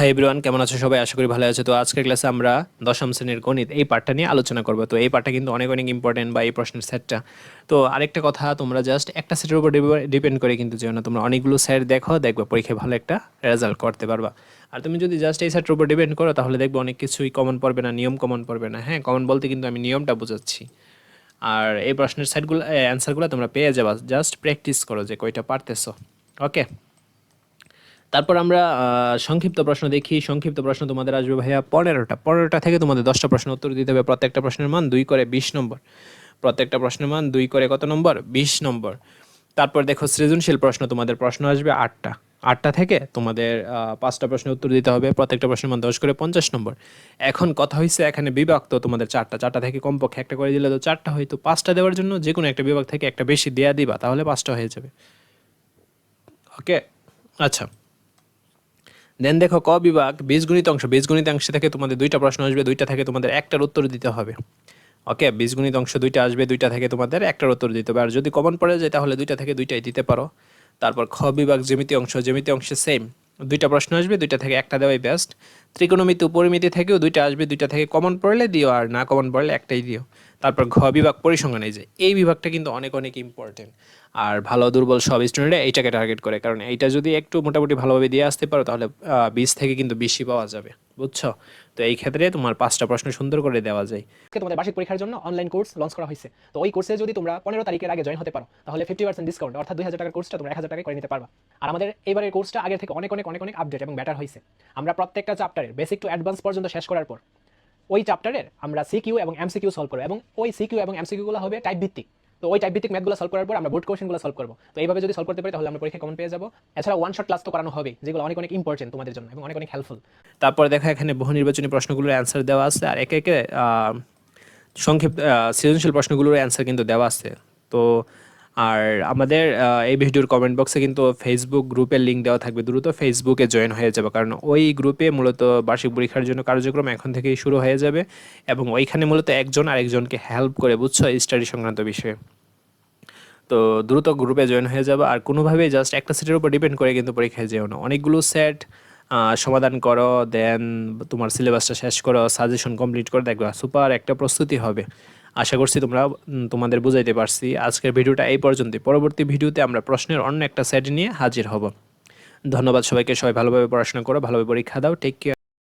Hi everyone কেমন আছো সবাই? আশা করি ভালো আছো। তো আজকের ক্লাসে আমরা দশম শ্রেণির গণিত এই পার্টটা নিয়ে আলোচনা করব। তো এই পার্টটা কিন্তু অনেক অনেক ইম্পর্টেন্ট বা এই প্রশ্নের সেটটা। তো আরেকটা কথা, তোমরা জাস্ট একটা সেটের উপর ডিপেন্ড করে কিন্তু যেও না। তোমরা অনেকগুলো সেট দেখো, দেখবে পরীক্ষায় ভালো একটা রেজাল্ট করতে পারবা। আর তুমি যদি জাস্ট এই সেটের উপর ডিপেন্ড করো, তাহলে দেখবে অনেক কিছুই কমন পড়বে না, নিয়ম কমন পড়বে না। হ্যাঁ কমন বলতে কিন্তু আমি নিয়মটা বোঝাচ্ছি। আর এই প্রশ্নের সেটগুলো অ্যান্সারগুলো তোমরা পেয়ে যাবা। জাস্ট প্র্যাকটিস করো যে কয়টা পারতেছো। ওকে তারপর আমরা সংক্ষিপ্ত প্রশ্ন দেখি। সংক্ষিপ্ত প্রশ্ন তোমাদের আসবে ভাইয়া পনেরোটা। পনেরোটা থেকে তোমাদের দশটা প্রশ্ন উত্তর দিতে হবে। প্রত্যেকটা প্রশ্নের মান দুই করে বিশ নম্বর। প্রত্যেকটা প্রশ্নের মান দুই করে কত নম্বর? বিশ নম্বর। তারপর দেখো, সৃজনশীল প্রশ্ন তোমাদের প্রশ্ন আসবে আটটা। আটটা থেকে তোমাদের পাঁচটা প্রশ্নের উত্তর দিতে হবে। প্রত্যেকটা প্রশ্নের মান দশ করে পঞ্চাশ নম্বর। এখন কথা হয়েছে এখানে বিভক্ত তোমাদের চারটা। চারটা থেকে কমপক্ষে একটা করে দিলে তো চারটা হয়তো পাঁচটা দেওয়ার জন্য যে কোনো একটা বিভাগ থেকে একটা বেশি দেয়া দিবা, তাহলে পাঁচটা হয়ে যাবে। ওকে? আচ্ছা। দেন দেখো ক বিভাগ, বীজগণিত অংশ। বীজগণিত অংশ থেকে তোমাদের দুইটা প্রশ্ন আসবে, দুইটা থেকে তোমাদের একটার উত্তর দিতে হবে। ওকে বীজগণিত অংশ দুইটা আসবে, দুইটা থেকে তোমাদের একটার উত্তর দিতে হবে। আর যদি কমন পড়ে যায়, তাহলে দুইটা থেকে দুইটাই দিতে পারো। তারপর খ বিভাগ, জ্যামিতি অংশ। জ্যামিতি অংশে সেম দুইটা প্রশ্ন আসবে, দুইটা থেকে একটা দেওয়াই বেস্ট ত্রিকোণমিতি, উপরিমিতি থেকেও দুইটা আসবে, দুইটা থেকে কমন পড়লে দিও, আর না কমন পড়লে একটাই দিও। তারপর ঘ বিভাগ পরিসংখ্যান, এই যে, এই বিভাগটা কিন্তু অনেক অনেক ইম্পর্টেন্ট আর ভালো, দুর্বল সব স্টুডেন্টরা এইটাকে টার্গেট করে, কারণ এইটা যদি একটু মোটামুটি ভালোভাবে দিয়ে আসতে পারো, তাহলে বিশ থেকে কিন্তু বেশি পাওয়া যাবে। বুঝছ? তো এই ক্ষেত্রে তোমার পাঁচটা প্রশ্ন সুন্দর করে দেওয়া যায়। তোমাদের বার্ষিক পরীক্ষার জন্য অনলাইন কোর্স লঞ্চ করা হয়েছে। তো ওই কোর্সে যদি তোমরা পনেরো তারিখের আগে জয়েন হতে পারো, তাহলে ফিফটি পার্সেন্ট ডিসকাউন্ট অর্থাৎ দুই হাজার টাকার কোর্সটা তোমরা এক হাজার টাকায় করে নিতে পারবা। আর আমাদের এবারের কোর্সটা আগের থেকে অনেক অনেক অনেক অনেক আপডেট এবং বেটার হয়েছে। আমরা প্রত্যেকটা চ্যাপ্টারের বেসিক টু অ্যাডভান্স পর্যন্ত শেষ করার পর, ওই চ্যাপ্টারের আমরা সিকিউ এবং এমসিকিউ সলভ করব এবং ওই সিকিউ এবং এমসিকিউগুলো হবে টাইপ ভিত্তিক। তো ওই টাইপ ভিত্তিক ম্যাথগুলো সলভ করার পর আমরা বোর্ড কোশ্চেনগুলো সলভ করব। তো এইভাবে যদি সলভ করতে পারি, তাহলে আমরা পরীক্ষা কমন পেয়ে যাব? এছাড়া ওয়ান শট ক্লাস তো করানো হবে যেগুলো অনেক অনেক ইম্পর্টেন্ট তোমাদের জন্য এবং অনেক অনেক হেল্পফুল তারপর দেখো এখানে বহু নির্বাচনী প্রশ্নগুলোর অ্যান্সার দেওয়া আছে, আর একে একে সংক্ষিপ্ত সৃজনশীল প্রশ্নগুলোর অ্যান্সার কিন্তু দেওয়া আছে। তো আর আমাদের এই ভিডিওর কমেন্ট বক্সে কিন্তু ফেসবুক গ্রুপের লিঙ্ক দেওয়া থাকবে। দ্রুত ফেসবুকে জয়েন হয়ে যাবে। কারণ ওই গ্রুপে মূলত বার্ষিক পরীক্ষার জন্য কার্যক্রম এখন থেকেই শুরু হয়ে যাবে এবং ওইখানে মূলত একজন আরেকজনকে হেল্প করে, বুঝছ? স্টাডি সংক্রান্ত বিষয়ে। তো দ্রুত গ্রুপে জয়েন হয়ে যাবে। আর কোনোভাবেই জাস্ট একটা সেটের উপর ডিপেন্ড করে কিন্তু পরীক্ষায় যেও না। অনেকগুলো সেট সমাধান করো দেন তোমার সিলেবাসটা শেষ করো সাজেশন কমপ্লিট করে, দেখবে সুপার একটা প্রস্তুতি হবে। আশা করছি তোমরা তোমাদের বুঝাইতে পারছি। আজকের ভিডিওটা এই পর্যন্ত পরবর্তী ভিডিওতে আমরা প্রশ্নের অন্য একটা সেট নিয়ে হাজির হব। ধন্যবাদ সবাইকে। সবাই ভালোভাবে পড়াশোনা করো, ভালোভাবে পরীক্ষা দাও। Take care